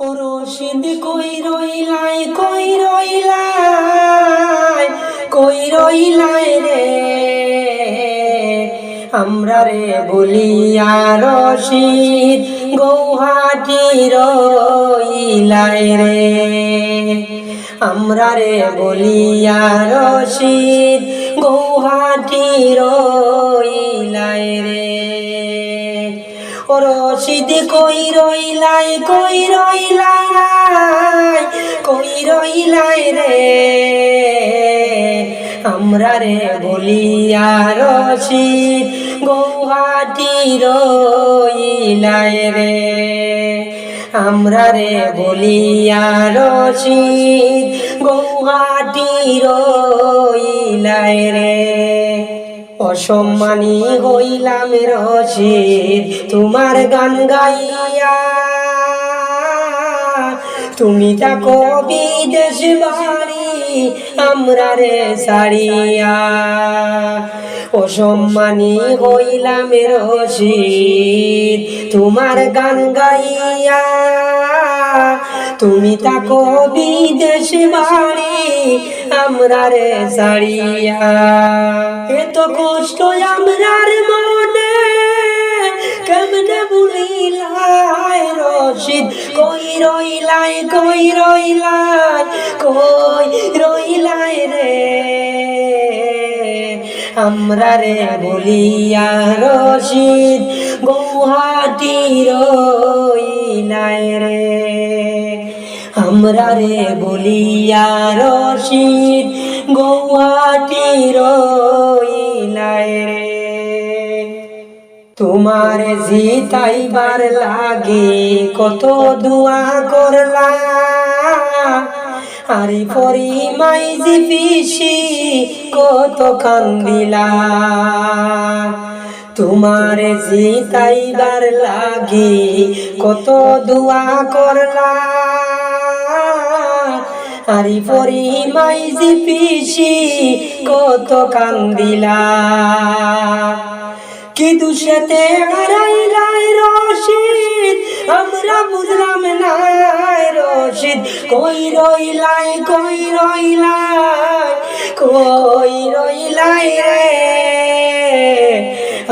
রশিদ, কই রইলাই কই রইলাই কই রইলাই রে? আমরা রে বলিয়া রশিদ, গৌহাটি রইলাই রে। আমরা রে বলিয়া রশিদ, গৌহাটি রইলাই রে। ও রশিদ কই রইলাই কই রইলাই কই রইলাই রে? আমরা রে বলিয়া রশিদ গৌহাটি রইলাই রে। আমরা রে বলিয়া রশিদ গৌহাটি রইলাই রে। অসম্মানী হইলাম রশিদ তোমার গান গাইয়া। তুমি তাকো বিদেশ বাড়ি আমরা রে সারিয়া অসম্মানী হইলাম রশিদ তোমার গান গাইয়া। তুমি তাকো বিদেশ বাড়ি আমরা রে সারিয়া এত কষ্ট আমরার মনে, কেমনে বুলিলাই রশিদ? কই রইলাই কই রইলাই কই রইলাই রে? আমরা রে বলিয়া রশিদ, গৌহাটি রইলাই রে। আমরা রে বলিয়া রশিদ, গৌহাটি রইলাই রে। তোমার জিতাইবার লাগে কত দোয়া করলা আরে পরি মাইজি পিসি কত কান্দিলা তোমার জিতাইবার লাগে কত দোয়া করলা আরি পরি মাইজি পিসি কত কান্দিলা। কি দুষেতে হারাইলাই রশিদ, আমরা বুঝলাম না রশিদ। কই রইলাই কই রইলাই কই রইলাই রে?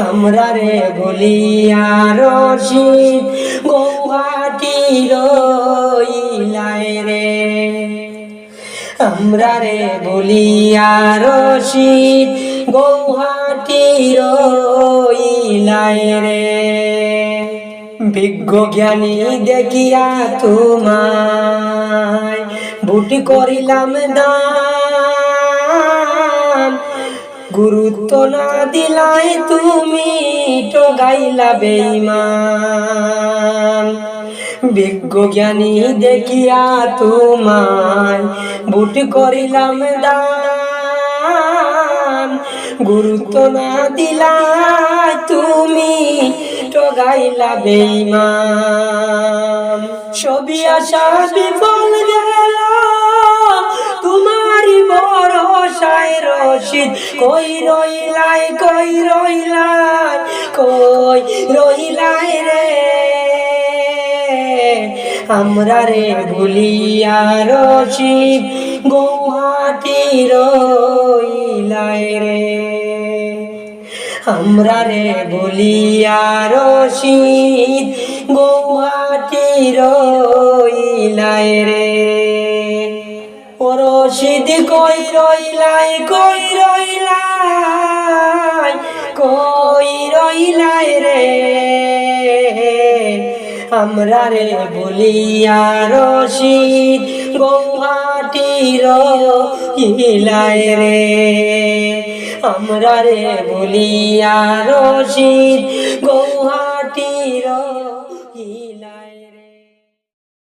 আমরা রে বলিয়া রশিদ গৌহাটি রইলাই রে। আমরা রে বলিয়া রশিদ গৌহাটি রইলাই রে। বিজ্ঞ জ্ঞানী দেখিয়া তোমায় বুটি করিলাম দান। গুরুত্ব না দিলাই তুমি তো গাইলা বেইমান বিজ্ঞ জ্ঞানী দেখিয়া তোমায় বুট করিলাম দান। গুরুত্ব না দিলাই তুমি টগাইলা গাইলা বেইমান ছবি আশা বিফল গেল তোমারি ভরসায় রশিদ। কই রইলাই কই রইলাই কই রইলাই? আমরা রে ভুলিয়া রশিদ গৌহাটি রইলাই রে। আমরা রে বলিয়া রশিদ গৌহাটি রইলাই রে। রশিদ কই রইলাই কই রইলাই কই রইলাই রে। আমরা রে বলিয়া রশিদ গৌহাটির ইলায় রে। আমরা রে বলিয়া রশিদ গৌহা